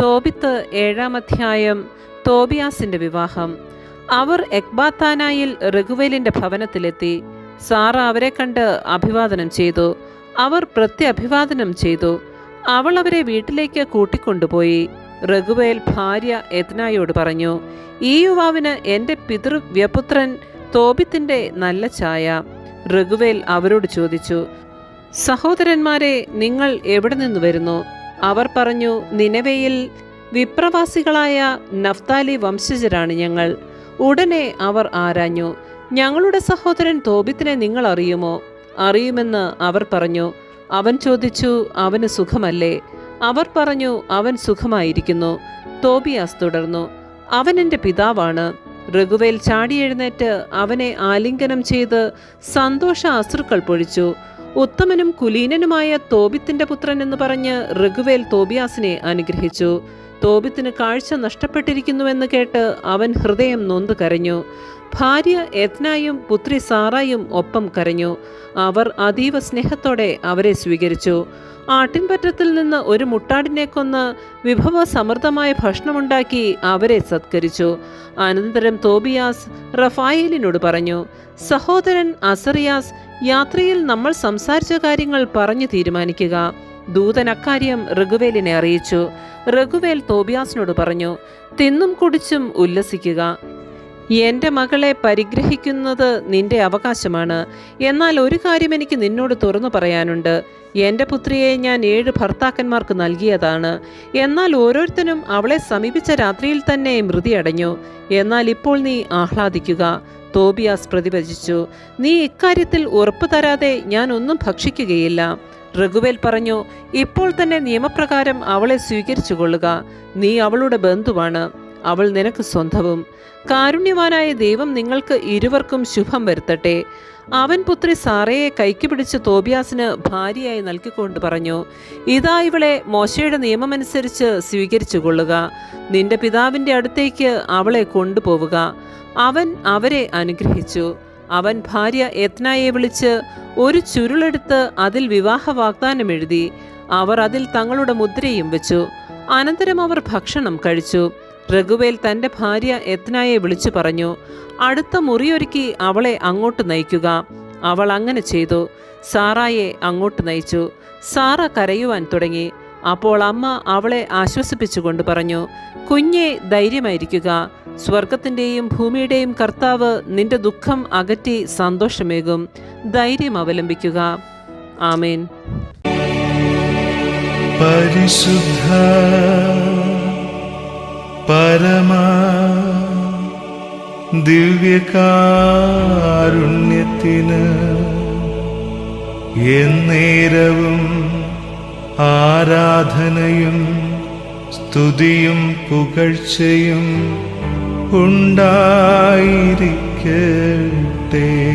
തോബിത്ത് ഏഴാം അധ്യായം തോബിയാസിന്റെ വിവാഹം. അവർ എക്ബാത്താനായിൽ റഘുവേലിന്റെ ഭവനത്തിലെത്തി. സാറ അവരെ കണ്ട് അഭിവാദനം ചെയ്തു. അവർ പ്രത്യഭിവാദനം ചെയ്തു. അവൾ അവരെ വീട്ടിലേക്ക് കൂട്ടിക്കൊണ്ടുപോയി. റഘുവേൽ ഭാര്യ എത്നായോട് പറഞ്ഞു ഈ യുവാവിന് എന്റെ പിതൃവ്യപുത്രൻ തോബിത്തിന്റെ നല്ല ചായ. റഘുവേൽ അവരോട് ചോദിച്ചു സഹോദരന്മാരെ നിങ്ങൾ എവിടെ നിന്ന് വരുന്നു? അവർ പറഞ്ഞു നിനവയിൽ വിപ്രവാസികളായ നഫ്താലി വംശജരാണ് ഞങ്ങൾ. ഉടനെ അവർ ആരാഞ്ഞു ഞങ്ങളുടെ സഹോദരൻ തോബിത്തിനെ നിങ്ങൾ അറിയുമോ? അറിയുമെന്ന് അവർ പറഞ്ഞു അവൻ ചോദിച്ചു അവന് സുഖമല്ലേ? അവർ പറഞ്ഞു അവൻ സുഖമായിരിക്കുന്നു. തോബിയാസ് തുടർന്നു അവൻ എന്റെ പിതാവാണ്. റഘുവേൽ ചാടിയെഴുന്നേറ്റ് അവനെ ആലിംഗനം ചെയ്ത് സന്തോഷ അശ്രുക്കൾ പൊഴിച്ചു. ഉത്തമനും കുലീനനുമായ തോബിത്തിന്റെ പുത്രൻ എന്ന് പറഞ്ഞ് റഘുവേൽ തോബിയാസിനെ അനുഗ്രഹിച്ചു. തോബിത്തിന് കാഴ്ച നഷ്ടപ്പെട്ടിരിക്കുന്നുവെന്ന് കേട്ട് അവൻ ഹൃദയം നൊന്ത് കരഞ്ഞു. ഭാര്യ യത്നായും പുത്രി സാറായും ഒപ്പം കരഞ്ഞു. അവർ അതീവ സ്നേഹത്തോടെ അവരെ സ്വീകരിച്ചു. ആട്ടിൻപറ്റത്തിൽ നിന്ന് ഒരു മുട്ടാടിനെ കൊന്ന് വിഭവ സമൃദ്ധമായ ഭക്ഷണമുണ്ടാക്കി അവരെ സത്കരിച്ചു. അനന്തരം തോബിയാസ് റഫായേലിനോട് പറഞ്ഞു സഹോദരൻ അസറിയാസ് യാത്രയിൽ നമ്മൾ സംസാരിച്ച കാര്യങ്ങൾ പറഞ്ഞു തീരുമാനിക്കുക. ദൂതൻ അക്കാര്യം റഘുവേലിനെ അറിയിച്ചു. റഘുവേൽ തോബിയാസിനോട് പറഞ്ഞു തിന്നും കുടിച്ചും ഉല്ലസിക്കുക. എന്റെ മകളെ പരിഗ്രഹിക്കുന്നത് നിന്റെ അവകാശമാണ്. എന്നാൽ ഒരു കാര്യം എനിക്ക് നിന്നോട് തുറന്നു പറയാനുണ്ട്. എന്റെ പുത്രിയെ ഞാൻ ഏഴ് ഭർത്താക്കന്മാർക്ക് നൽകിയതാണ്. എന്നാൽ ഓരോരുത്തരും അവളെ സമീപിച്ച രാത്രിയിൽ തന്നെ മൃതിയടഞ്ഞു എന്നാൽ ഇപ്പോൾ നീ ആഹ്ലാദിക്കുക. തോബിയാസ് പ്രതിഭജിച്ചു നീ ഇക്കാര്യത്തിൽ ഉറപ്പ് തരാതെ ഞാൻ ഒന്നും ഭക്ഷിക്കുകയില്ല. റഘുവേൽ പറഞ്ഞു ഇപ്പോൾ തന്നെ നിയമപ്രകാരം അവളെ സ്വീകരിച്ചു കൊള്ളുക. നീ അവളുടെ ബന്ധുവാണ്. അവൾ നിനക്ക് സ്വന്തവും. കാരുണ്യവാനായ ദൈവം നിങ്ങൾക്ക് ഇരുവർക്കും ശുഭം വരുത്തട്ടെ. അവൻ പുത്രി സാറയെ കൈക്ക് പിടിച്ച് തോബിയാസിന് ഭാര്യയായി നൽകിക്കൊണ്ട് പറഞ്ഞു ഇതാ ഇവളെ മോശയുടെ നിയമമനുസരിച്ച് സ്വീകരിച്ചു കൊള്ളുക. നിന്റെ പിതാവിന്റെ അടുത്തേക്ക് അവളെ കൊണ്ടുപോവുക. അവൻ അവരെ അനുഗ്രഹിച്ചു. അവൻ ഭാര്യ യത്നായെ വിളിച്ച് ഒരു ചുരുളെടുത്ത് അതിൽ വിവാഹ വാഗ്ദാനം എഴുതി അവർ അതിൽ തങ്ങളുടെ മുദ്രയും വെച്ചു. അനന്തരം അവർ ഭക്ഷണം കഴിച്ചു. രഘുവേൽ തന്റെ ഭാര്യ യത്നായെ വിളിച്ചു പറഞ്ഞു അടുത്ത മുറിയൊരുക്കി അവളെ അങ്ങോട്ട് നയിക്കുക. അവൾ അങ്ങനെ ചെയ്തു. സാറായെ അങ്ങോട്ട് നയിച്ചു. സാറ കരയുവാൻ തുടങ്ങി. അപ്പോൾ അമ്മ അവളെ ആശ്വസിപ്പിച്ചുകൊണ്ട് പറഞ്ഞു കുഞ്ഞെ ധൈര്യമായിരിക്കുക. സ്വർഗത്തിന്റെയും ഭൂമിയുടെയും കർത്താവ് നിന്റെ ദുഃഖം അകറ്റി സന്തോഷമേകും. ധൈര്യം അവലംബിക്കുക. ആമേൻ. പരിശുദ്ധ പരമാ ദിവ്യകാരുണ്യത്തിന് എന്നേരവും ആരാധനയും സ്തുതിയും പുകഴ്ചയും ഉണ്ടായിരിക്കട്ടെ.